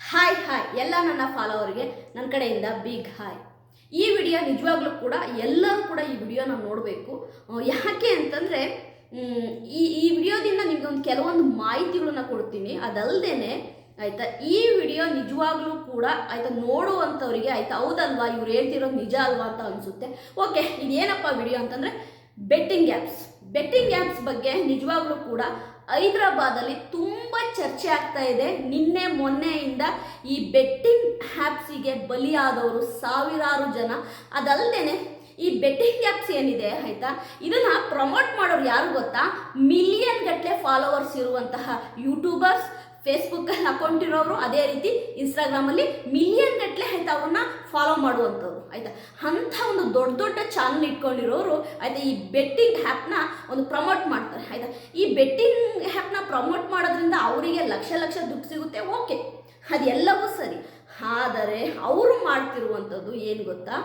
Hi hi ಎಲ್ಲ ನನ್ನ ಫಾಲೋವರ್ಗೆ ನನ್ನ ಕಡೆಯಿಂದ ಬಿಗ್ ಹಾಯ್ ಈ ವಿಡಿಯೋ ನಿಜವಾಗ್ಲೂ ಕೂಡ ಎಲ್ಲರೂ ಕೂಡ ಈ ವಿಡಿಯೋನ ನೋಡಬೇಕು. ಯಾಕೆ ಅಂತಂದರೆ ಈ ಈ ವಿಡಿಯೋದಿಂದ ನಿಮ್ಗೆ ಒಂದು ಕೆಲವೊಂದು ಮಾಹಿತಿಗಳನ್ನ ಕೊಡ್ತೀನಿ. ಅದಲ್ಲದೆ ಆಯಿತಾ, ಈ ವಿಡಿಯೋ ನಿಜವಾಗ್ಲೂ ಕೂಡ, ಆಯಿತಾ, ನೋಡುವಂಥವ್ರಿಗೆ, ಆಯಿತಾ, ಹೌದಲ್ವಾ? ಇವ್ರು ಹೇಳ್ತಿರೋದು ನಿಜ ಅಲ್ವಾ ಅಂತ ಅನಿಸುತ್ತೆ. ಓಕೆ ಇದೇನಪ್ಪ ವಿಡಿಯೋ ಅಂತಂದರೆ ಬೆಟ್ಟಿಂಗ್ ಆ್ಯಪ್ಸ್ ಬೆಟ್ಟಿಂಗ್ ಆ್ಯಪ್ಸ್ ಬಗ್ಗೆ ನಿಜವಾಗ್ಲೂ ಕೂಡ ಹೈದ್ರಾಬಾದಲ್ಲಿ ತುಂಬ ಚರ್ಚೆ ಆಗ್ತಾ ಇದೆ. ನಿನ್ನೆ ಮೊನ್ನೆಯಿಂದ ಈ ಬೆಟ್ಟಿಂಗ್ ಆ್ಯಪ್ಸಿಗೆ ಬಲಿಯಾದವರು ಸಾವಿರಾರು ಜನ. ಅದಲ್ಲದೆ ಈ ಬೆಟ್ಟಿಂಗ್ ಆ್ಯಪ್ಸ್ ಏನಿದೆ ಆಯಿತಾ? ಇದನ್ನು ಪ್ರಮೋಟ್ ಮಾಡೋರು ಯಾರು ಗೊತ್ತಾ? ಮಿಲಿಯನ್ ಗಟ್ಟಲೆ ಫಾಲೋವರ್ಸ್ ಇರುವಂತಹ ಯೂಟ್ಯೂಬರ್ಸ್ ಫೇಸ್ಬುಕ್ಕಲ್ಲಿ ಅಕೌಂಟ್ ಇರೋರು ಅದೇ ರೀತಿ ಇನ್ಸ್ಟಾಗ್ರಾಮಲ್ಲಿ ಮಿಲಿಯನ್ ಗಟ್ಟಲೆ ಆಯ್ತಾ ಅವ್ರನ್ನ ಫಾಲೋ ಮಾಡುವಂಥವ್ರು, ಆಯ್ತಾ? ಅಂಥ ಒಂದು ದೊಡ್ಡ ದೊಡ್ಡ ಚಾನಲ್ ಇಟ್ಕೊಂಡಿರೋರು ಆಯ್ತಾ? ಈ ಬೆಟ್ಟಿಂಗ್ ಆ್ಯಪ್ನ ಒಂದು ಪ್ರಮೋಟ್ ಮಾಡ್ತಾರೆ, ಆಯ್ತಾ? ಈ ಬೆಟ್ಟಿಂಗ್ ಆ್ಯಪ್ನ ಪ್ರಮೋಟ್ ಮಾಡೋದ್ರಿಂದ ಅವರಿಗೆ ಲಕ್ಷ ಲಕ್ಷ ದುಡ್ಡು ಸಿಗುತ್ತೆ ಓಕೆ ಅದೆಲ್ಲವೂ ಸರಿ. ಆದರೆ ಅವರು ಮಾಡ್ತಿರುವಂಥದ್ದು ಏನು ಗೊತ್ತಾ?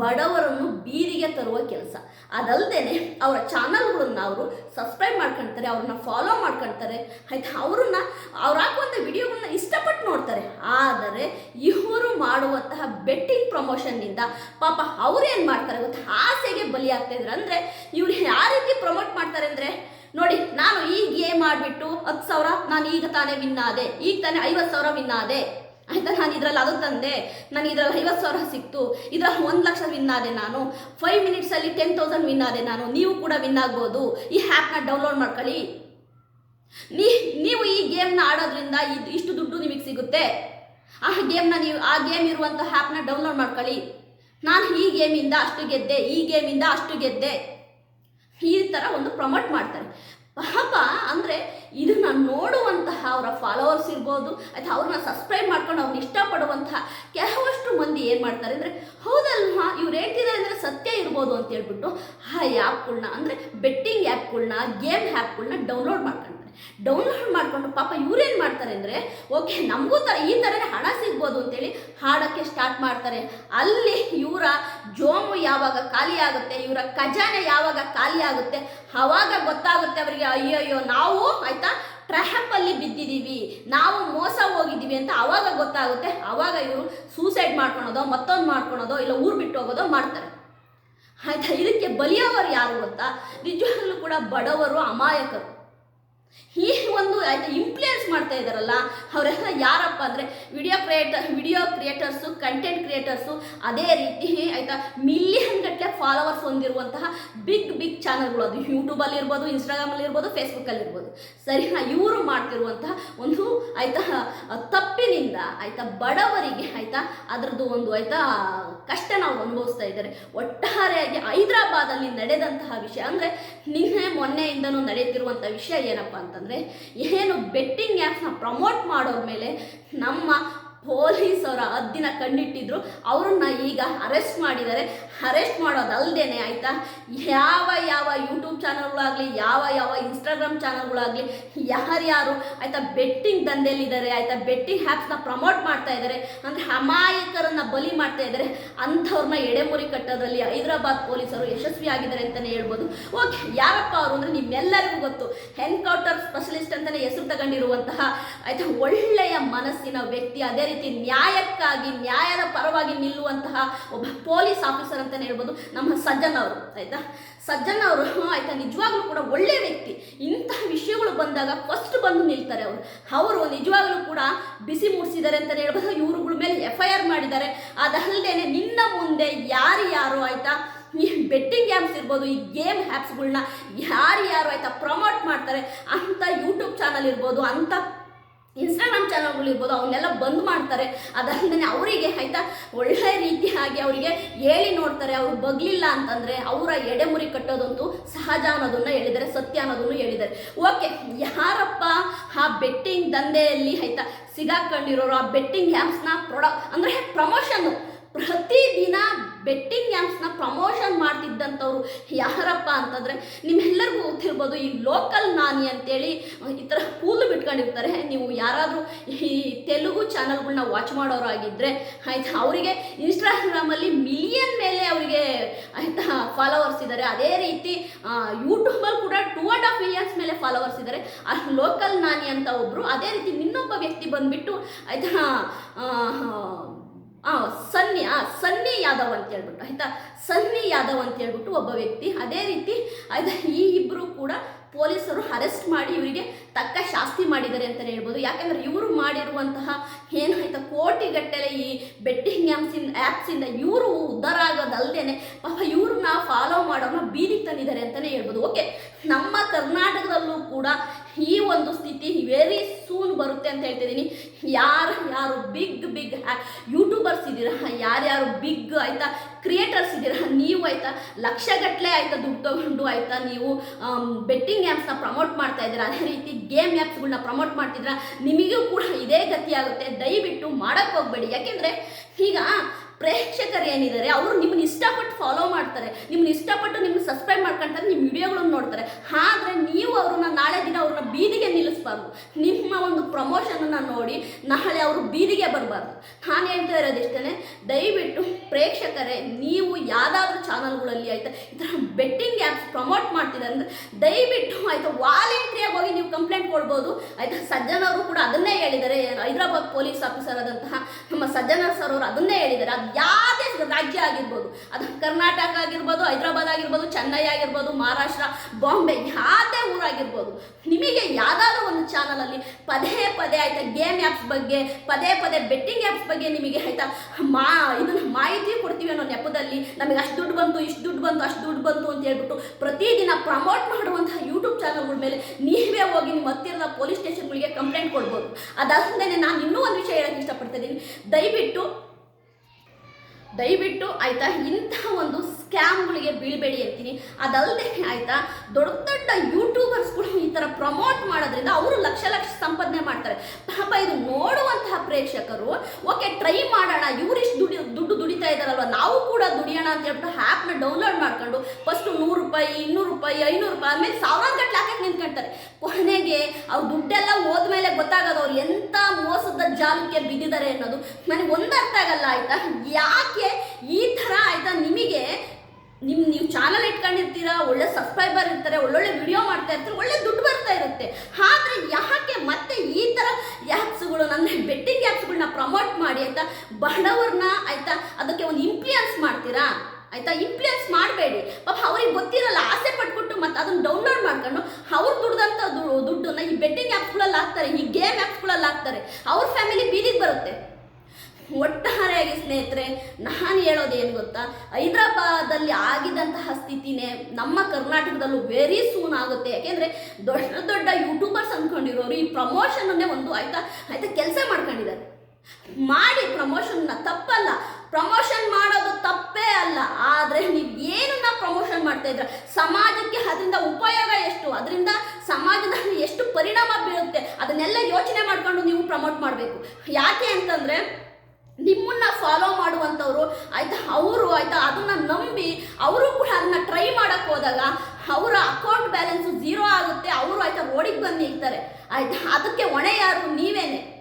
ಬಡವರನ್ನು ಬೀದಿಗೆ ತರುವ ಕೆಲಸ. ಅದಲ್ಲದೆ ಅವರ ಚಾನಲ್ಗಳನ್ನ ಅವರು ಸಬ್ಸ್ಕ್ರೈಬ್ ಮಾಡ್ಕೊಳ್ತಾರೆ ಅವ್ರನ್ನ ಫಾಲೋ ಮಾಡ್ಕೊಳ್ತಾರೆ ಆಯ್ತಾ? ಅವ್ರನ್ನ, ಅವ್ರು ಹಾಕುವಂಥ ವಿಡಿಯೋಗಳನ್ನ ಇಷ್ಟಪಟ್ಟು ನೋಡ್ತಾರೆ. ಆದರೆ ಇವರು ಮಾಡುವಂತಹ ಬೆಟ್ಟಿಂಗ್ ಪ್ರಮೋಷನ್ನಿಂದ ಪಾಪ ಅವ್ರೇನು ಮಾಡ್ತಾರೆ ಗೊತ್ತಾ? ಆಸೆಗೆ ಬಲಿಯಾಗ್ತಾ ಇದ್ದಾರೆ ಅಂದರೆ ಇವ್ರು ಯಾವ ರೀತಿ ಪ್ರಮೋಟ್ ಮಾಡ್ತಾರೆ ಅಂದರೆ, ನೋಡಿ, ನಾನು ಈಗ ಗೇಮ್ ಮಾಡಿಬಿಟ್ಟು ಹತ್ತು ಸಾವಿರ ನಾನು ಈಗ ತಾನೇ ವಿನ್ ಆದೆ. ಈಗ ತಾನೇ ಐವತ್ತು ಸಾವಿರ ವಿನ್ ಆಯ್ತಾ, ನಾನು ಇದ್ರಲ್ಲಿ ಅದು ತಂದೆ. ನಾನು ಇದ್ರಲ್ಲಿ ಐವತ್ತು ಸಾವಿರ ಸಿಕ್ತು. ಇದರಲ್ಲಿ ಒಂದು ಲಕ್ಷ ವಿನ್ ಆದೆ ನಾನು. ಫೈವ್ ಮಿನಿಟ್ಸಲ್ಲಿ ಟೆನ್ ತೌಸಂಡ್ ವಿನ್ ಆದೆ ನಾನು. ನೀವು ಕೂಡ ವಿನ್ ಆಗ್ಬೋದು. ಈ ಆ್ಯಪ್ನ ಡೌನ್ಲೋಡ್ ಮಾಡ್ಕೊಳ್ಳಿ. ನೀ, ನೀವು ಈ ಗೇಮ್ನ ಆಡೋದ್ರಿಂದ ಇದು ಇಷ್ಟು ದುಡ್ಡು ನಿಮಗೆ ಸಿಗುತ್ತೆ. ಆ ಗೇಮ್ನ ನೀವು, ಆ ಗೇಮ್ ಇರುವಂಥ ಆ್ಯಪ್ನ ಡೌನ್ಲೋಡ್ ಮಾಡ್ಕೊಳ್ಳಿ. ನಾನು ಈ ಗೇಮಿಂದ ಅಷ್ಟು ಗೆದ್ದೆ, ಈ ಗೇಮಿಂದ ಅಷ್ಟು ಗೆದ್ದೆ. ಈ ಥರ ಒಂದು ಪ್ರಮೋಟ್ ಮಾಡ್ತಾರೆ. ಪಾಪ, ಅಂದರೆ ಇದನ್ನ ನೋಡುವಂತಹ ಅವರ ಫಾಲೋವರ್ಸ್ ಇರ್ಬೋದು, ಅಥವಾ ಅವ್ರನ್ನ ಸಬ್ಸ್ಕ್ರೈಬ್ ಮಾಡ್ಕೊಂಡು ಅವ್ರನ್ನ ಇಷ್ಟಪಡುವಂತಹ ಕೆಲವಷ್ಟು ಮಂದಿ ಏನು ಮಾಡ್ತಾರೆ ಅಂದರೆ, ಹೌದಲ್ವಾ, ಇವ್ರು ಹೇಳ್ತಿದ್ದಾರೆ ಅಂದರೆ ಸತ್ಯ ಇರ್ಬೋದು ಅಂತ ಹೇಳ್ಬಿಟ್ಟು ಆ ಆ್ಯಪ್ಗಳನ್ನ ಅಂದರೆ ಬೆಟ್ಟಿಂಗ್ ಆ್ಯಪ್ಗಳ್ನ ಗೇಮ್ ಆ್ಯಪ್ಗಳನ್ನ ಡೌನ್ಲೋಡ್ ಮಾಡ್ಕೊಳ್ತಾರೆ ಡೌನ್ಲೋಡ್ ಮಾಡಿಕೊಂಡು ಪಾಪ ಇವ್ರೇನು ಮಾಡ್ತಾರೆ ಅಂದರೆ ಓಕೆ ನಮಗೂ ಥರ ಈ ಥರನೇ ಹಣ ಸಿಗ್ಬೋದು ಅಂತೇಳಿ ಹಾಡೋಕ್ಕೆ ಸ್ಟಾರ್ಟ್ ಮಾಡ್ತಾರೆ. ಅಲ್ಲಿ ಇವರ ಜೋಮು ಯಾವಾಗ ಖಾಲಿ ಆಗುತ್ತೆ, ಇವರ ಖಜಾನೆ ಯಾವಾಗ ಖಾಲಿ ಆಗುತ್ತೆ ಆವಾಗ ಗೊತ್ತಾಗುತ್ತೆ ಅವರಿಗೆ ಅಯ್ಯೋ ಅಯ್ಯೋ ನಾವು ಆಯಿತಾ ಟ್ರ್ಯಾಪಲ್ಲಿ ಬಿದ್ದಿದ್ದೀವಿ. ನಾವು ಮೋಸ ಹೋಗಿದ್ದೀವಿ ಅಂತ ಅವಾಗ ಗೊತ್ತಾಗುತ್ತೆ. ಅವಾಗ ಇವರು ಸೂಸೈಡ್ ಮಾಡ್ಕೊಳೋದೋ, ಮತ್ತೊಂದು ಮಾಡ್ಕೊಳೋದೋ, ಇಲ್ಲ ಊರು ಬಿಟ್ಟು ಹೋಗೋದೋ ಮಾಡ್ತಾರೆ. ಆಯ್ತಾ? ಇದಕ್ಕೆ ಬಲಿಯವರು ಯಾರು ಗೊತ್ತಾ? ನಿಜವಾಗ್ಲೂ ಕೂಡ ಬಡವರು, ಅಮಾಯಕರು. ಈ ಒಂದು ಇನ್ಫ್ಲೂಯೆನ್ಸ್ ಮಾಡ್ತಾ ಇದ್ದಾರಲ್ಲ, ಅವರೆಲ್ಲ ಯಾರಪ್ಪ ಅಂದರೆ video creator video creators content creators ಅದೇ ರೀತಿ ಆಯಿತಾ ಮಿಲಿಯನ್ ಗಟ್ಟಲೆ ಫಾಲೋವರ್ಸ್ ಹೊಂದಿರುವಂತಹ ಬಿಗ್ ಬಿಗ್ ಚಾನಲ್ಗಳು ಅದು. ಯೂಟ್ಯೂಬಲ್ಲಿ ಇರ್ಬೋದು ಇನ್ಸ್ಟಾಗ್ರಾಮಲ್ಲಿ ಇರ್ಬೋದು ಫೇಸ್ಬುಕ್ಕಲ್ಲಿ ಇರ್ಬೋದು. ಸರಿನಾ? ಇವರು ಮಾಡ್ತಿರುವಂತಹ ಒಂದು ಆಯಿತಾ ತಪ್ಪಿನಿಂದ ಆಯಿತಾ ಬಡವರಿಗೆ ಆಯಿತಾ ಅದರದ್ದು ಒಂದು ಆಯಿತಾ ಕಷ್ಟ ನಾವು ಅನುಭವಿಸ್ತಾ ಇದ್ದಾರೆ. ಒಟ್ಟಾರೆಯಾಗಿ ಹೈದರಾಬಾದಲ್ಲಿ ನಡೆದಂತಹ ವಿಷಯ ಅಂದರೆ ನಿನ್ನೆ ಮೊನ್ನೆಯಿಂದನೂ ನಡೆಯುತ್ತಿರುವಂಥ ವಿಷಯ ಏನಪ್ಪ ಅಂತಂದರೆ ಏನು ಬೆಟ್ಟಿಂಗ್ ಆ್ಯಪ್ಸ್ನ ಪ್ರಮೋಟ್ ಮಾಡೋರ ಮೇಲೆ ನಮ್ಮ ಪೊಲೀಸವರ ಹದ್ದಿನ ಕಣ್ಣಿಟ್ಟಿದ್ರು. ಅವ್ರನ್ನ ಈಗ ಅರೆಸ್ಟ್ ಮಾಡಿದ್ದಾರೆ. ಅರೆಸ್ಟ್ ಮಾಡೋದಲ್ದೇನೆ ಆಯ್ತಾ? ಯಾವ ಯಾವ ಯೂಟ್ಯೂಬ್ ಚಾನಲ್ಗಳಾಗಲಿ ಯಾವ ಯಾವ ಇನ್ಸ್ಟಾಗ್ರಾಮ್ ಚಾನಲ್ಗಳಾಗಲಿ ಯಾರ್ಯಾರು ಆಯಿತಾ ಬೆಟ್ಟಿಂಗ್ ದಂಧೆಯಲ್ಲಿದ್ದಾರೆ, ಆಯಿತಾ ಬೆಟ್ಟಿಂಗ್ ಆ್ಯಪ್ಸ್ನ ಪ್ರಮೋಟ್ ಮಾಡ್ತಾ ಇದ್ದಾರೆ. ಅಂದರೆ ಅಮಾಯಕರನ್ನು ಬಲಿ ಮಾಡ್ತಾ ಇದ್ದಾರೆ. ಅಂಥವ್ರನ್ನ ಎಡೆಮುರಿ ಕಟ್ಟೋದ್ರಲ್ಲಿ ಹೈದರಾಬಾದ್ ಪೊಲೀಸರು ಯಶಸ್ವಿಯಾಗಿದ್ದಾರೆ ಅಂತಲೇ ಹೇಳ್ಬೋದು. ಓಕೆ, ಯಾರಪ್ಪ ಅವರು ಅಂದರೆ ನಿಮ್ಮೆಲ್ಲರಿಗೂ ಗೊತ್ತು. ಎನ್ಕೌಂಟರ್ ಸ್ಪೆಷಲಿಸ್ಟ್ ಅಂತಲೇ ಹೆಸರು ತಗೊಂಡಿರುವಂತಹ ಆಯಿತಾ ಒಳ್ಳೆಯ ಮನಸ್ಸಿನ ವ್ಯಕ್ತಿ, ಅದೇ ನ್ಯಾಯಕ್ಕಾಗಿ, ನ್ಯಾಯದ ಪರವಾಗಿ ನಿಲ್ಲುವಂತಹ ಒಬ್ಬ ಪೊಲೀಸ್ ಆಫೀಸರ್ ಅಂತಲೇ ಹೇಳ್ಬೋದು ನಮ್ಮ ಸಜ್ಜನ್ ಅವರು, ಆಯಿತಾ? ಸಜ್ಜನ್ ಅವರು, ಆಯಿತಾ? ನಿಜವಾಗ್ಲೂ ಕೂಡ ಒಳ್ಳೆಯ ವ್ಯಕ್ತಿ. ಇಂತಹ ವಿಷಯಗಳು ಬಂದಾಗ ಫಸ್ಟ್ ಬಂದು ನಿಲ್ತಾರೆ ಅವರು. ಅವರು ನಿಜವಾಗ್ಲೂ ಕೂಡ ಬಿಸಿ ಮೂಡಿಸಿದ್ದಾರೆ ಅಂತಲೇ ಹೇಳ್ಬೋದು. ಇವ್ರುಗಳ ಮೇಲೆ ಎಫ್ ಐ ಆರ್ ಮಾಡಿದ್ದಾರೆ. ಅದಲ್ಲದೆ ನಿನ್ನ ಮುಂದೆ ಯಾರು ಯಾರು, ಆಯಿತಾ? ಈ ಬೆಟ್ಟಿಂಗ್ ಆ್ಯಪ್ಸ್ ಇರ್ಬೋದು, ಈ ಗೇಮ್ ಆ್ಯಪ್ಸ್ಗಳನ್ನ ಯಾರು ಯಾರು, ಆಯಿತಾ ಪ್ರಮೋಟ್ ಮಾಡ್ತಾರೆ ಅಂಥ ಯೂಟ್ಯೂಬ್ ಚಾನಲ್ ಇರ್ಬೋದು ಅಂಥ ಇನ್ಸ್ಟಾಗ್ರಾಮ್ ಚಾನಲ್ಗಳು ಇರ್ಬೋದು ಅವನ್ನೆಲ್ಲ ಬಂದ್ ಮಾಡ್ತಾರೆ. ಅದಲ್ಲದೆ ಅವರಿಗೆ ಆಯಿತಾ? ಒಳ್ಳೆ ರೀತಿಯಾಗಿ ಅವರಿಗೆ ಹೇಳಿ ನೋಡ್ತಾರೆ, ಅವರು ಬಗ್ಲಿಲ್ಲ ಅಂತಂದರೆ ಅವರ ಎಡೆಮುರಿ ಕಟ್ಟೋದಂತೂ ಸಹಜ ಅನ್ನೋದನ್ನು ಹೇಳಿದ್ದಾರೆ, ಸತ್ಯ ಅನ್ನೋದನ್ನು ಹೇಳಿದ್ದಾರೆ. ಓಕೆ ಯಾರಪ್ಪ ಆ ಬೆಟ್ಟಿಂಗ್ ದಂಧೆಯಲ್ಲಿ ಆಯಿತಾ ಸಿಗಾಕೊಂಡಿರೋರು? ಆ ಬೆಟ್ಟಿಂಗ್ ಆ್ಯಪ್ಸ್ನ ಪ್ರೊಡಕ್ಟ್ ಅಂದರೆ ಪ್ರಮೋಷನ್ನು ಪ್ರತಿದಿನ ಬೆಟ್ಟಿಂಗ್ ಗ್ಯಾಂಗ್ಸ್ನ ಪ್ರಮೋಷನ್ ಮಾಡ್ತಿದ್ದಂಥವ್ರು ಯಾರಪ್ಪ ಅಂತಂದರೆ ನಿಮ್ಮೆಲ್ಲರಿಗೂ ಗೊತ್ತಿರ್ಬೋದು ಈ ಲೋಕಲ್ ನಾನಿ ಅಂತೇಳಿ ಈ ಥರ ಕೂದಲು ಬಿಟ್ಕೊಂಡಿರ್ತಾರೆ. ನೀವು ಯಾರಾದರೂ ಈ ತೆಲುಗು ಚಾನಲ್ಗಳನ್ನ ವಾಚ್ ಮಾಡೋರಾಗಿದ್ದರೆ ಆಯಿತಾ, ಅವರಿಗೆ ಇನ್ಸ್ಟಾಗ್ರಾಮಲ್ಲಿ ಮಿಲಿಯನ್ ಮೇಲೆ ಅವರಿಗೆ, ಆಯಿತಾ ಫಾಲೋವರ್ಸ್ ಇದ್ದಾರೆ ಅದೇ ರೀತಿ ಯೂಟ್ಯೂಬಲ್ಲಿ ಕೂಡ ಟೂ ಆ್ಯಂಡ್ ಹಾಫ್ ಮಿಲಿಯನ್ಸ್ ಮೇಲೆ ಫಾಲೋವರ್ಸ್ ಇದ್ದಾರೆ ಆ ಲೋಕಲ್ ನಾನಿ ಅಂತ ಒಬ್ಬರು ಅದೇ ರೀತಿ ಇನ್ನೊಬ್ಬ ವ್ಯಕ್ತಿ ಬಂದುಬಿಟ್ಟು, ಆಯಿತಾ ಸನ್ನಿ, ಆ ಸನ್ನಿ ಯಾದವ್ ಅಂತ ಹೇಳ್ಬಿಟ್ಟು, ಆಯ್ತಾ? ಸನ್ನಿ ಯಾದವ್ ಅಂತ ಹೇಳ್ಬಿಟ್ಟು ಒಬ್ಬ ವ್ಯಕ್ತಿ ಅದೇ ರೀತಿ, ಆಯ್ತಾ? ಈ ಇಬ್ಬರು ಕೂಡ ಪೊಲೀಸರು ಅರೆಸ್ಟ್ ಮಾಡಿ ಇವರಿಗೆ ತಕ್ಕ ಶಾಸ್ತಿ ಮಾಡಿದ್ದಾರೆ ಅಂತಲೇ ಹೇಳ್ಬೋದು. ಯಾಕಂದ್ರೆ ಇವರು ಮಾಡಿರುವಂತಹ ಏನಾಯ್ತು? ಕೋಟಿಗಟ್ಟಲೆ ಈ ಬೆಟ್ಟಿಂಗ್ ಆ್ಯಪ್ಸಿಂದ ಆ್ಯಪ್ಸಿಂದ ಇವರು ಉದ್ಧಾರ ಆಗೋದಲ್ದೇನೆ ಪಾಪ ಇವ್ರನ್ನ ಫಾಲೋ ಮಾಡೋರನ್ನ ಬೀದಿಗೆ ತಂದಿದ್ದಾರೆ ಅಂತಲೇ ಹೇಳ್ಬೋದು. ಓಕೆ ನಮ್ಮ ಕರ್ನಾಟಕದಲ್ಲೂ ಕೂಡ ಈ ಒಂದು ಸ್ಥಿತಿ ವೆರಿ ಸೂನ್ ಬರುತ್ತೆ ಅಂತ ಹೇಳ್ತಿದ್ದೀನಿ. ಯಾರು ಯಾರು ಬಿಗ್ ಬಿಗ್ ಯೂಟ್ಯೂಬರ್ಸ್ ಇದ್ದೀರಾ? ಯಾರ್ಯಾರು ಬಿಗ್ ಆಯ್ತಾ? ಕ್ರಿಯೇಟರ್ಸ್ ಇದ್ದೀರಾ? ನೀವು ಆಯ್ತಾ? ಲಕ್ಷಗಟ್ಟಲೆ ಆಯ್ತಾ ದುಡ್ಡು ತಗೊಂಡು ಆಯ್ತಾ ನೀವು ಬೆಟ್ಟಿಂಗ್ ಆ್ಯಪ್ಸ್ನ ಪ್ರಮೋಟ್ ಮಾಡ್ತಾ ಇದ್ದೀರಾ? ಅದೇ ರೀತಿ ಗೇಮ್ ಆ್ಯಪ್ಸ್ಗಳನ್ನ ಪ್ರಮೋಟ್ ಮಾಡ್ತಿದ್ದೀರಾ? ನಿಮಗೂ ಕೂಡ ಇದೇ ಗತಿ ಆಗುತ್ತೆ. ದಯವಿಟ್ಟು ಮಾಡಕ್ಕೆ ಹೋಗ್ಬೇಡಿ. ಯಾಕೆಂದರೆ ಈಗ ಪ್ರೇಕ್ಷಕರು ಏನಿದ್ದಾರೆ, ಅವರು ನಿಮ್ಮನ್ನ ಇಷ್ಟಪಟ್ಟು ಫಾಲೋ ಮಾಡ್ತಾರೆ, ನಿಮ್ಮನ್ನ ಇಷ್ಟಪಟ್ಟು ನಿಮ್ಮನ್ನ ಸಬ್ಸ್ಕ್ರೈಬ್ ಮಾಡ್ಕೊಂತಾರೆ, ನಿಮ್ಮ ವಿಡಿಯೋಗಳನ್ನು ನೋಡ್ತಾರೆ. ಆದರೆ ನೀವು ಅವ್ರನ್ನ ನಾಳೆ ದಿನ ಅವ್ರನ್ನ ಬೀದಿಗೆ ನಿಲ್ಲಿಸಬಾರ್ದು. ನಿಮ್ಮ ಒಂದು ಪ್ರಮೋಷನನ್ನು ನೋಡಿ ನಾಳೆ ಅವರು ಬೀದಿಗೆ ಬರಬಾರ್ದು. ನಾನು ಹೇಳ್ತಾ ಇರೋದಿಷ್ಟೇ ದಯವಿಟ್ಟು ಪ್ರೇಕ್ಷಕರೇ, ನೀವು ಯಾವುದಾದ್ರೂ ಚಾನಲ್ಗಳಲ್ಲಿ ಆಯಿತಾ, ಈ ಥರ ಬೆಟ್ಟಿಂಗ್ ಆ್ಯಪ್ಸ್ ಪ್ರಮೋಟ್ ಮಾಡ್ತಿದ್ದಾರೆ ಅಂದರೆ ದಯವಿಟ್ಟು ಆಯಿತಾ ವಾಲಂಟ್ರಿಯಾಗಿ ಹೋಗಿ ನೀವು ಕಂಪ್ಲೇಂಟ್ ಕೊಡ್ಬೋದು. ಆಯಿತಾ ಸಜ್ಜನ್ ಅವರು ಕೂಡ ಅದನ್ನೇ ಹೇಳಿದ್ದಾರೆ, ಹೈದರಾಬಾದ್ ಪೊಲೀಸ್ ಆಫೀಸರ್ ಆದಂತಹ ನಮ್ಮ ಸಜ್ಜನ ಸರ್ ಅವರು ಅದನ್ನೇ ಹೇಳಿದ್ದಾರೆ. ಅದು ಯಾವುದೇ ರಾಜ್ಯ ಆಗಿರ್ಬೋದು, ಅದು ಕರ್ನಾಟಕ ಆಗಿರ್ಬೋದು, ಹೈದರಾಬಾದ್ ಆಗಿರ್ಬೋದು, ಚೆನ್ನೈ ಆಗಿರ್ಬೋದು, ಮಹಾರಾಷ್ಟ್ರ, ಬಾಂಬೆ, ಯಾವುದೇ ಊರಾಗಿರ್ಬೋದು. ನಿಮಗೆ ಯಾವುದಾದ್ರೂ ಒಂದು ಚಾನಲಲ್ಲಿ ಪದೇ ಪದೇ ಆಯಿತಾ ಗೇಮ್ ಆ್ಯಪ್ಸ್ ಬಗ್ಗೆ, ಪದೇ ಪದೇ ಬೆಟ್ಟಿಂಗ್ ಆ್ಯಪ್ಸ್ ಬಗ್ಗೆ ನಿಮಗೆ ಆಯಿತಾ ಮಾ, ಇದನ್ನು ಮಾಹಿತಿ ಕೊಡ್ತೀವಿ ಅನ್ನೋ ನೆಪದಲ್ಲಿ ನಮಗೆ ಅಷ್ಟು ದುಡ್ಡು ಬಂತು, ಇಷ್ಟು ದುಡ್ಡು ಬಂತು, ಅಷ್ಟು ದುಡ್ಡು ಬಂತು ಅಂತ ಹೇಳ್ಬಿಟ್ಟು ಪ್ರತಿದಿನ ಪ್ರಮೋಟ್ ಮಾಡುವಂತಹ ಯೂಟ್ಯೂಬ್ ಚಾನಲ್ಗಳ ಮೇಲೆ ನೀವೇ ಹೋಗಿ ನಿಮ್ಮ ಹತ್ತಿರದ ಪೊಲೀಸ್ ಸ್ಟೇಷನ್ಗಳಿಗೆ ಕಂಪ್ಲೇಂಟ್ ಕೊಡ್ಬೋದು. ಅದಲ್ಲದೆ ನಾನು ಇನ್ನೂ ಒಂದು ವಿಷಯ ಹೇಳೋಕ್ಕೆ ಇಷ್ಟಪಡ್ತಿದ್ದೀನಿ ದಯವಿಟ್ಟು ದಯವಿಟ್ಟು ಆಯ್ತಾ ಇಂಥ ಒಂದು ಸ್ಕ್ಯಾಮ್ಗಳಿಗೆ ಬೀಳ್ಬೇಡಿ ಅಂತೀನಿ. ಅದಲ್ಲದೆ ಆಯ್ತಾ, ದೊಡ್ಡ ದೊಡ್ಡ ಯೂಟ್ಯೂಬರ್ಸ್ಗಳು ಈ ಥರ ಪ್ರಮೋಟ್ ಮಾಡೋದ್ರಿಂದ ಅವರು ಲಕ್ಷ ಲಕ್ಷ ಸಂಪಾದನೆ ಮಾಡ್ತಾರೆ. ಪಾಪ ಇದು ನೋಡುವಂತಹ ಪ್ರೇಕ್ಷಕರು, ಓಕೆ ಟ್ರೈ ಮಾಡೋಣ ಇವರಿಷ್ಟು ದುಡಿ, ದುಡ್ಡು ದುಡಿತಾ ಇದ್ದಾರಲ್ವ, ನಾವು ಕೂಡ ದುಡಿಯೋಣ ಅಂತ ಹೇಳ್ಬಿಟ್ಟು ಆ್ಯಪ್ನ ಡೌನ್ಲೋಡ್ ಮಾಡ್ಕೊಂಡು ಫಸ್ಟು ನೂರು ರೂಪಾಯಿ, ಇನ್ನೂರು ರೂಪಾಯಿ, ಐನೂರು ರೂಪಾಯಿ ಆಮೇಲೆ ಸಾವಿರಾರು ಗಟ್ಟಲೆ ಹಾಕಕ್ಕೆ ನಿಂತ್ಕೊಳ್ತಾರೆ ಕೊನೆಗೆ ಅವ್ರ ದುಡ್ಡೆಲ್ಲ ಹೋದ್ಮೇಲೆ ಗೊತ್ತಾಗೋದು ಅವ್ರು ಎಂಥ ಮೋಸದ ಜಾಲಕ್ಕೆ ಬಿದ್ದಿದ್ದಾರೆ ಅನ್ನೋದು. ನನಗೆ ಒಂದು ಅರ್ಥ ಆಗಲ್ಲ, ಆಯಿತಾ? ಯಾಕೆ ಈ ಥರ ಆಯಿತಾ? ನಿಮಗೆ ನಿಮ್ಮ ನೀವು ಚಾನಲ್ ಇಟ್ಕೊಂಡಿರ್ತೀರಾ, ಒಳ್ಳೆ ಸಬ್ಸ್ಕ್ರೈಬರ್ ಇರ್ತಾರೆ, ಒಳ್ಳೊಳ್ಳೆ ವಿಡಿಯೋ ಮಾಡ್ತಾ ಇರ್ತಾರೆ, ಒಳ್ಳೆ ದುಡ್ಡು ಬರ್ತಾ ಇರುತ್ತೆ. ಆದರೆ ಯಾಕೆ ಮತ್ತೆ ಈ ಥರ ಆ್ಯಪ್ಸ್ಗಳು ನನ್ನ ಬೆಟ್ಟಿಂಗ್ ಆ್ಯಪ್ಸ್ಗಳನ್ನ ಪ್ರಮೋಟ್ ಮಾಡಿ ಆಯ್ತಾ? ಬಡವ್ರನ್ನ ಆಯಿತಾ? ಅದಕ್ಕೆ ಒಂದು ಇನ್ಫ್ಲೂಯೆನ್ಸ್ ಮಾಡ್ತೀರಾ? ಆಯಿತಾ? ಇಂಪ್ಲಿಯನ್ಸ್ ಮಾಡಬೇಡಿ. ಪಾಪ ಅವ್ರಿಗೆ ಗೊತ್ತಿರಲ್ಲ ಆಸೆ ಪಟ್ಬಿಟ್ಟು ಮತ್ತೆ ಅದನ್ನ ಡೌನ್ಲೋಡ್ ಮಾಡ್ಕೊಂಡು ಅವ್ರು ದುಡ್ದಂಥ ದುಡ್ಡನ್ನ ಈ ಬೆಟ್ಟಿಂಗ್ ಆ್ಯಪ್ಸ್ಗಳಲ್ಲಿ ಹಾಕ್ತಾರೆ ಈ ಗೇಮ್ ಆ್ಯಪ್ಸ್ಗಳಲ್ಲಿ ಹಾಕ್ತಾರೆ ಅವ್ರ ಫ್ಯಾಮಿಲಿ ಬೀದಿಗೆ ಬರುತ್ತೆ ಒಟ್ಟಾರೆಯಾಗಿ ಸ್ನೇಹಿತರೆ ನಾನು ಹೇಳೋದು ಏನು ಗೊತ್ತಾ? ಹೈದರಾಬಾದಲ್ಲಿ ಆಗಿದಂತಹ ಸ್ಥಿತಿನೇ ನಮ್ಮ ಕರ್ನಾಟಕದಲ್ಲೂ ವೆರಿ ಸೂನ್ ಆಗುತ್ತೆ. ಯಾಕೆಂದರೆ ದೊಡ್ಡ ದೊಡ್ಡ ಯೂಟ್ಯೂಬರ್ಸ್ ಅಂದ್ಕೊಂಡಿರೋರು ಈ ಪ್ರಮೋಷನನ್ನೇ ಒಂದು ಆಯ್ತಾ? ಆಯ್ತಾ, ಕೆಲಸ ಮಾಡ್ಕೊಂಡಿದ್ದಾರೆ. ಮಾಡಿ ಪ್ರಮೋಷನ್ನ ತಪ್ಪಲ್ಲ. ಪ್ರಮೋಷನ್ ಮಾಡೋದು ತಪ್ಪೇ ಅಲ್ಲ. ಆದರೆ ನೀವು ಏನನ್ನ ಪ್ರಮೋಷನ್ ಮಾಡ್ತಾ ಇದ್ರ ಸಮಾಜಕ್ಕೆ ಅದರಿಂದ ಉಪಯೋಗ ಎಷ್ಟು? ಅದರಿಂದ ಸಮಾಜದಲ್ಲಿ ಎಷ್ಟು ಪರಿಣಾಮ ಬೀರುತ್ತೆ? ಅದನ್ನೆಲ್ಲ ಯೋಚನೆ ಮಾಡ್ಕೊಂಡು ನೀವು ಪ್ರಮೋಟ್ ಮಾಡಬೇಕು. ಯಾಕೆ ಅಂತಂದರೆ ನಿಮ್ಮನ್ನ ಫಾಲೋ ಮಾಡುವಂಥವ್ರು, ಆಯ್ತಾ ಅವರು, ಆಯ್ತಾ ಅದನ್ನ ನಂಬಿ ಅವರು ಕೂಡ ಅದನ್ನ ಟ್ರೈ ಮಾಡಕ್ ಹೋದಾಗ ಅವರ ಅಕೌಂಟ್ ಬ್ಯಾಲೆನ್ಸು ಝೀರೋ ಆಗುತ್ತೆ, ಅವರು ಆಯ್ತಾ ರೋಡಿಗೆ ಬಂದು ನಿಲ್ತಾರೆ. ಆಯ್ತಾ ಅದಕ್ಕೆ ಹೊಣೆ ಯಾರು? ನೀವೇನೆ.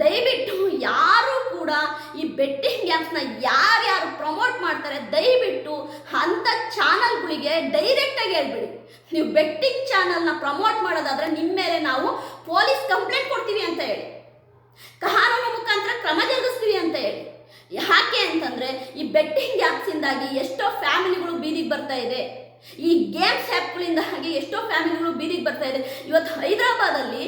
ದಯವಿಟ್ಟು ಯಾರು ಕೂಡ ಈ ಬೆಟ್ಟಿಂಗ್ ಆ್ಯಪ್ಸ್ನ ಯಾರ್ಯಾರು ಪ್ರಮೋಟ್ ಮಾಡ್ತಾರೆ, ದಯವಿಟ್ಟು ಅಂಥ ಚಾನಲ್ಗಳಿಗೆ ಡೈರೆಕ್ಟಾಗಿ ಹೇಳ್ಬಿಡಿ. ನೀವು ಬೆಟ್ಟಿಂಗ್ ಚಾನಲ್ನ ಪ್ರಮೋಟ್ ಮಾಡೋದಾದ್ರೆ ನಿಮ್ಮ ಮೇಲೆ ನಾವು ಪೊಲೀಸ್ ಕಂಪ್ಲೇಂಟ್ ಕೊಡ್ತೀವಿ ಅಂತ ಹೇಳಿ. ಕ್ರಮ ಜರುಗಿಸ್ತೀವಿ ಅಂತ ಹೇಳಿ. ಯಾಕೆ ಅಂತಂದ್ರೆ ಈ ಬೆಟ್ಟಿಂಗ್ ಆ್ಯಪ್ಸಿಂದಾಗಿ ಎಷ್ಟೋ ಫ್ಯಾಮಿಲಿಗಳು ಬೀದಿಗೆ ಬರ್ತಾ ಇದೆ. ಈ ಗೇಮ್ಸ್ ಆ್ಯಪ್ಗಳಿಂದಾಗಿ ಎಷ್ಟೋ ಫ್ಯಾಮಿಲಿಗಳು ಬೀದಿಗೆ ಬರ್ತಾ ಇದೆ. ಇವತ್ತು ಹೈದರಾಬಾದಲ್ಲಿ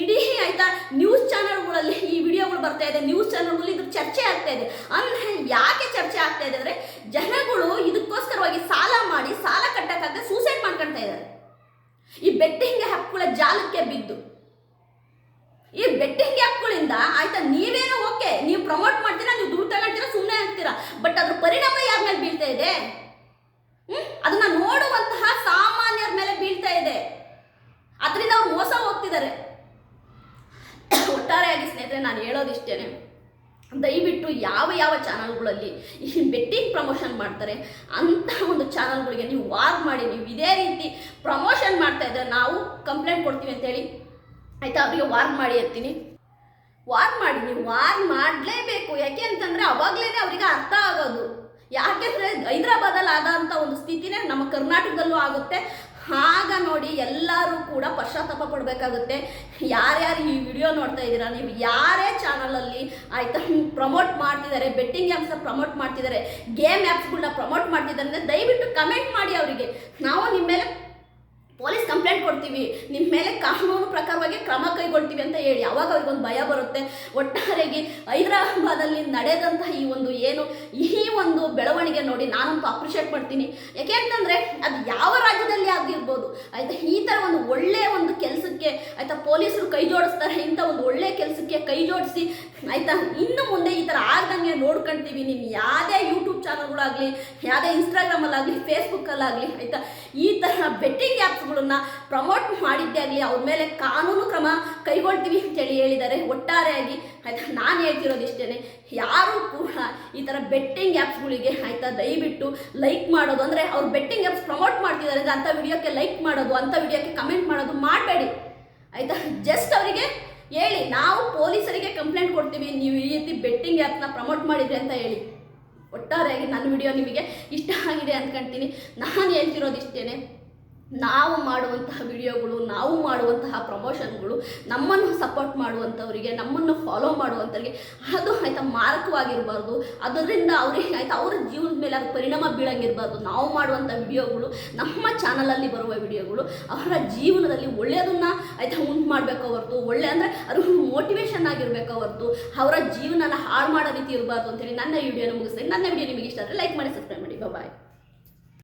ಇಡೀ ಆಯ್ತಾ ನ್ಯೂಸ್ ಚಾನಲ್ಗಳಲ್ಲಿ ಈ ವಿಡಿಯೋಗಳು ಬರ್ತಾ ಇದೆ. ನ್ಯೂಸ್ ಚಾನಲ್ಗಳಲ್ಲಿ ಇದ್ರ ಚರ್ಚೆ ಆಗ್ತಾ ಇದೆ. ಅಂದ್ರೆ ಯಾಕೆ ಚರ್ಚೆ ಆಗ್ತಾ ಇದೆ ಅಂದ್ರೆ ಜನಗಳು ಇದಕ್ಕೋಸ್ಕರವಾಗಿ ಸಾಲ ಮಾಡಿ ಸಾಲ ಕಟ್ಟಕ್ಕಾಗದೆ ಸೂಸೈಡ್ ಮಾಡ್ಕೊಳ್ತಾ ಇದ್ದಾರೆ. ಈ ಬೆಟ್ಟಿಂಗ್ ಆ್ಯಪ್ಗಳ ಜಾಲಕ್ಕೆ ಬಿದ್ದು. ಈ ಬೆಟ್ಟಿಂಗ್ ಆ್ಯಪ್ಗಳಿಂದ ಆಯ್ತಾ ನೀವೇನೋ ಓಕೆ ನೀವು ಪ್ರಮೋಟ್ ಮಾಡ್ತೀರಾ, ನೀವು ದುಡ್ಡು ತಗೊಳ್ತೀರಾ ಸುಮ್ಮನೆ ಆಗ್ತೀರಾ ಬಟ್ ಅದ್ರ ಪರಿಣಾಮ ಯಾರ ಮೇಲೆ ಬೀಳ್ತಾ ಇದೆ? ಅದನ್ನ ನೋಡುವಂತಹ ಸಾಮಾನ್ಯರ ಮೇಲೆ ಬೀಳ್ತಾ ಇದೆ. ಅದರಿಂದ ಅವ್ರು ಮೋಸ ಹೋಗ್ತಿದ್ದಾರೆ. ಒಟ್ಟಾರೆಯಾಗಿ ಸ್ನೇಹಿತರೆ, ನಾನು ಹೇಳೋದಿಷ್ಟೇನೆ. ದಯವಿಟ್ಟು ಯಾವ ಯಾವ ಚಾನಲ್ಗಳಲ್ಲಿ ಈ ಬೆಟ್ಟಿಂಗ್ ಪ್ರಮೋಷನ್ ಮಾಡ್ತಾರೆ, ಅಂತ ಒಂದು ಚಾನಲ್ಗಳಿಗೆ ನೀವು ವಾರ್ ಮಾಡಿ, ನೀವು ಇದೇ ರೀತಿ ಪ್ರಮೋಷನ್ ಮಾಡ್ತಾ ಇದ್ರೆ ನಾವು ಕಂಪ್ಲೇಂಟ್ ಕೊಡ್ತೀವಿ ಅಂತೇಳಿ ಆಯಿತಾ, ಅವರಿಗೆ ವಾರ್ನ್ ಮಾಡಿ ಅಂತೀನಿ ವಾರ್ ಮಾಡಿ, ನೀವು ವಾರ್ನ್ ಮಾಡಲೇಬೇಕು. ಯಾಕೆ ಅಂತಂದರೆ ಅವಾಗಲೇ ಅವರಿಗೆ ಅರ್ಥ ಆಗೋದು. ಯಾಕೆಂದರೆ ಹೈದ್ರಾಬಾದಲ್ಲಿ ಆದಂಥ ಒಂದು ಸ್ಥಿತಿನೇ ನಮ್ಮ ಕರ್ನಾಟಕದಲ್ಲೂ ಆಗುತ್ತೆ. ಆಗ ನೋಡಿ ಎಲ್ಲರೂ ಕೂಡ ಪಶ್ಚಾತ್ತಾಪ ಪಡಬೇಕಾಗುತ್ತೆ. ಯಾರ್ಯಾರು ಈ ವಿಡಿಯೋ ನೋಡ್ತಾ ಇದ್ದೀರಾ, ನೀವು ಯಾರೇ ಚಾನಲಲ್ಲಿ ಆಯಿತಾ ಪ್ರಮೋಟ್ ಮಾಡ್ತಿದ್ದಾರೆ ಬೆಟ್ಟಿಂಗ್ ಆ್ಯಪ್ಸ್ನ ಪ್ರಮೋಟ್ ಮಾಡ್ತಿದ್ದಾರೆ ಗೇಮ್ ಆ್ಯಪ್ಸ್ಗಳನ್ನ ಪ್ರಮೋಟ್ ಮಾಡ್ತಿದ್ದಾರೆ ಅಂದರೆ ದಯವಿಟ್ಟು ಕಮೆಂಟ್ ಮಾಡಿ ಅವರಿಗೆ. ನಾವು ನಿಮ್ಮ ಮೇಲೆ ಪೊಲೀಸ್ ಕಂಪ್ಲೇಂಟ್ ಕೊಡ್ತೀವಿ. ನಿಮ್ಮ ಮೇಲೆ ಕಾನೂನು ಪ್ರಕಾರವಾಗಿ ಕ್ರಮ ಕೈಗೊಳ್ತೀವಿ ಅಂತ ಹೇಳಿ. ಯಾವಾಗ ಅವ್ರಿಗೊಂದು ಭಯ ಬರುತ್ತೆ. ಒಟ್ಟಾರೆಗೆ ಹೈದರಾಬಾದಲ್ಲಿ ನಡೆದಂತಹ ಈ ಒಂದು ಏನು, ಈ ಒಂದು ಬೆಳವಣಿಗೆ ನೋಡಿ ನಾನಂತೂ ಅಪ್ರಿಷಿಯೇಟ್ ಮಾಡ್ತೀನಿ. ಯಾಕೆ ಅಂತಂದರೆ ಅದು ಯಾವ ರಾಜ್ಯದಲ್ಲಿ ಆಗಿರ್ಬೋದು, ಆಯಿತಾ? ಈ ಥರ ಒಂದು ಒಳ್ಳೆಯ ಒಂದು ಕೆಲಸಕ್ಕೆ, ಆಯಿತಾ? ಪೊಲೀಸರು ಕೈ ಜೋಡಿಸ್ತಾರೆ ಇಂಥ ಒಂದು ಒಳ್ಳೆಯ ಕೆಲಸಕ್ಕೆ ಕೈ ಜೋಡಿಸಿ, ಆಯಿತಾ? ಇನ್ನು ಮುಂದೆ ಈ ಥರ ನೋಡ್ಕೊಳ್ತೀವಿ ನೀವು ಯಾವುದೇ ಯೂಟ್ಯೂಬ್ ಚಾನಲ್ಗಳಾಗಲಿ ಯಾವುದೇ ಇನ್ಸ್ಟಾಗ್ರಾಮಲ್ಲಾಗಲಿ ಫೇಸ್ಬುಕ್ಕಲ್ಲಾಗಲಿ ಆಯಿತಾ? ಈ ತರಹ ಬೆಟ್ಟಿಂಗ್ ಆ್ಯಪ್ಸ್ಗಳನ್ನ ಪ್ರಮೋಟ್ ಮಾಡಿದ್ದೇ ಆಗಲಿ, ಅವ್ರ ಮೇಲೆ ಕಾನೂನು ಕ್ರಮ ಕೈಗೊಳ್ತೀವಿ ಅಂತೇಳಿ ಹೇಳಿದ್ದಾರೆ ಒಟ್ಟಾರೆಯಾಗಿ, ಆಯಿತಾ? ನಾನು ಹೇಳ್ತಿರೋದು ಇಷ್ಟೇ ಯಾರೂ ಕೂಡ ಈ ಥರ ಬೆಟ್ಟಿಂಗ್ ಆ್ಯಪ್ಸ್ಗಳಿಗೆ ಆಯಿತಾ? ದಯವಿಟ್ಟು ಲೈಕ್ ಮಾಡೋದು. ಅಂದರೆ ಅವ್ರು ಬೆಟ್ಟಿಂಗ್ ಆ್ಯಪ್ಸ್ ಪ್ರಮೋಟ್ ಮಾಡ್ತಿದ್ದಾರೆ ಅಂದರೆ ಅಂಥ ವಿಡಿಯೋಕ್ಕೆ ಲೈಕ್ ಮಾಡೋದು ಅಂಥ ವಿಡಿಯೋಕ್ಕೆ ಕಮೆಂಟ್ ಮಾಡೋದು ಮಾಡಬೇಡಿ. ಆಯಿತಾ? ಜಸ್ಟ್ ಅವರಿಗೆ ಹೇಳಿ, ನಾವು ಪೊಲೀಸರಿಗೆ ಕಂಪ್ಲೇಂಟ್ ಕೊಡ್ತೀವಿ, ನೀವು ಈ ರೀತಿ ಬೆಟ್ಟಿಂಗ್ ಆ್ಯಪ್ನ ಪ್ರಮೋಟ್ ಮಾಡಿದ್ರಿ ಅಂತ ಹೇಳಿ. ಒಟ್ಟಾರೆಯಾಗಿ ನನ್ನ ವಿಡಿಯೋ ನಿಮಗೆ ಇಷ್ಟ ಆಗಿದೆ ಅಂದ್ಕೊಂತೀನಿ. ನಾನು ಹೇಳ್ತಿರೋದು ಇಷ್ಟೇ ನಾವು ಮಾಡುವಂತಹ ವಿಡಿಯೋಗಳು, ನಾವು ಮಾಡುವಂತಹ ಪ್ರಮೋಷನ್ಗಳು, ನಮ್ಮನ್ನು ಸಪೋರ್ಟ್ ಮಾಡುವಂಥವರಿಗೆ, ನಮ್ಮನ್ನು ಫಾಲೋ ಮಾಡುವಂಥವ್ರಿಗೆ, ಅದು ಆಯಿತಾ ಮಾರಕವಾಗಿರಬಾರ್ದು. ಅದರಿಂದ ಅವ್ರಿಗೆ ಆಯಿತಾ ಅವ್ರ ಜೀವನದ ಮೇಲೆ ಅದು ಪರಿಣಾಮ ಬೀಳಂಗಿರಬಾರ್ದು. ನಾವು ಮಾಡುವಂಥ ವಿಡಿಯೋಗಳು, ನಮ್ಮ ಚಾನಲಲ್ಲಿ ಬರುವ ವಿಡಿಯೋಗಳು, ಅವರ ಜೀವನದಲ್ಲಿ ಒಳ್ಳೆಯದನ್ನು ಆಯಿತಾ ಉಂಟು ಮಾಡಬೇಕು ಹೊರತು ಒಳ್ಳೆ ಅಂದರೆ ಅದು ಮೋಟಿವೇಶನ್ ಆಗಿರಬೇಕು ಹೊರತು ಅವರ ಜೀವನನ ಹಾಳು ಮಾಡೋ ರೀತಿ ಇರಬಾರ್ದು ಅಂತೇಳಿ ನನ್ನ ವಿಡಿಯೋನ ಮುಗಿಸ್ತೀನಿ. ನನ್ನ ವಿಡಿಯೋ ನಿಮಗೆ ಇಷ್ಟ ಆದರೆ ಲೈಕ್ ಮಾಡಿ ಸಬ್ಸ್ಕ್ರೈಬ್ ಮಾಡಿ. ಬಾಯ್